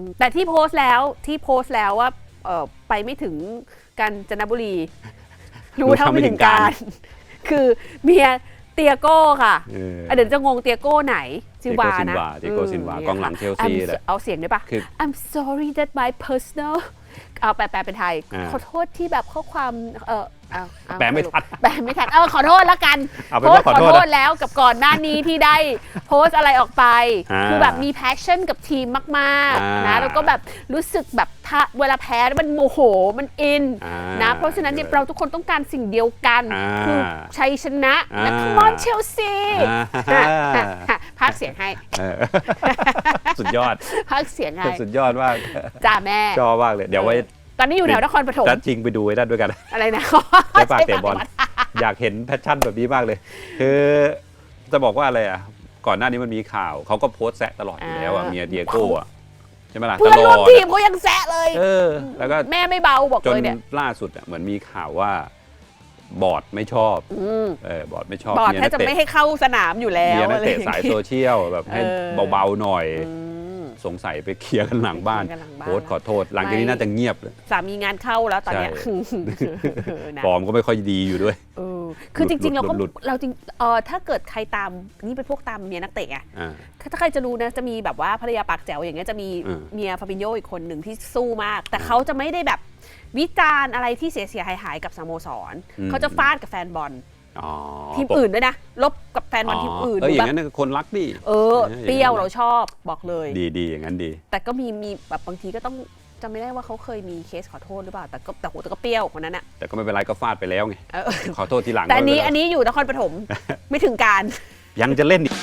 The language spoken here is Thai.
อืมแต่ที่โพสต์แล้วที่โพสต์แล้วว่าเออไปไม่ถึงกาญจนบุรี รู้เท่าไม่ถึงการคือเมียเตียโก้ค่ะเอออะเดี๋ยวจะงงเตียโก้ไหน ซิลวานะเตียโก้ซิลวามกองหลังเชลซี I'm เลยเอาเสียงได้ปะคือ I'm sorry that my personal เอาแปลแปลเป็นไทยอ่าขอโทษที่แบบข้อความเออเอาเอาแปลไม่ทันแปลไม่ทันเออขอโทษแล้วกันเอาเป็นโพสว่าต์ขขออโทษโทษนะแล้วกับก่อนหน้านี้ที่ได้โพสต์อะไรออกไปอ่าคือแบบมี passion กับทีมมากอ่าๆนะแล้วก็แบบรู้สึกแบบถ้าเวลาแพ้แล้วมันโมโหมันอินอ่านะเพราะฉะนั้นเนี่ยเราทุกคนต้องการสิ่งเดียวกันอ่าคือชัยชนะนะอ่า Come on Chelsea อ่าพักเสียงให้เออสุดยอดพักเสียงให้สุดยอดมากจ้าแม่ชอบมากเลย เดี๋ยวไว้ตอนนี้อยู่แถวนครปฐมจัดจริงไปดูไอ้นั่นด้วยกัน อะไรนะใช้ปากเตะบอลอยากเห็นแพชชั่นแบบนี้มากเลย คือจะบอกว่าอะไรอะ ก่อนหน้านี้มันมีข่าว เขาก็โพสต์แซะตลอดอยู่แล้วอะอ่าเมียเดียโก้อะใช่ไหมล่ะเพื่ตอนลร่วอมดทีมเขายังแซะเลย เออ แล้วก็แม่ไม่เบาบอกจนเลยเนี่ยล่าสุดอะเหมือนมีข่าวว่า บอร์ดไม่ชอบอืมเออบอร์ดไม่ชอบบอร์ดเมียแทนับกจะเตะไม่ให้เข้าสนามอยู่แล้วเมียนักอะไรเตะอย่างสายงี้โซเชียลแบบให้เออเบาๆหน่อยอืมสงสัยไปเคลียร์กันหลังบ้านเคลียร์กันหลังบ้านโพสต์ขอโทษ หลังจากนี้ไม่น่าจะเงียบเลยสามีงานเข้าแล้วตอนเนี้ยใช่นะฟอร์มก็ไม่ค่อยดีอยู่ด้วย เออ คือจริง ๆ เราก็หลุด เราจริงเออถ้าเกิดใครตามนี่เป็นพวกตามเมียนักเตะไงอ่า ถ้าใครจะรู้นะจะมีแบบว่าภรรยาปากแจ๋วอย่างเงี้ยจะมีอืม เมียฟาบินโยอีกคนหนึ่งที่สู้มาก แต่เขาจะไม่ได้แบบวิจารณ์อะไรที่เสียเสียหายหายๆกับสโมสรเขาจะฟาดกับแฟนบอลอ๋อทีมอื่นด้วยนะลบกับแฟนบอลทีมอื่นเอออแบย่างบนั้นน่ะคนรักดิ เออเปรี้ยวเราชอบบอกเลย ดีดีอย่างนั้นดี แต่ก็มีมีแบบบางทีก็ต้อง จำไม่ได้ว่าเขาเคยมีเคสขอโทษหรือเปล่า แต่ก็แต่โหแต่ก็เปรี้ยวคนนั้นอะแต่ก็ไม่เป็นไรก็ฟาดไปแล้วไงเออขอโทษทีหลังแต่อันนี้ก็ไม่อันเป็ไรนี้อยู่นครปฐมไม่ถึงการ ยังจะเล่นอีก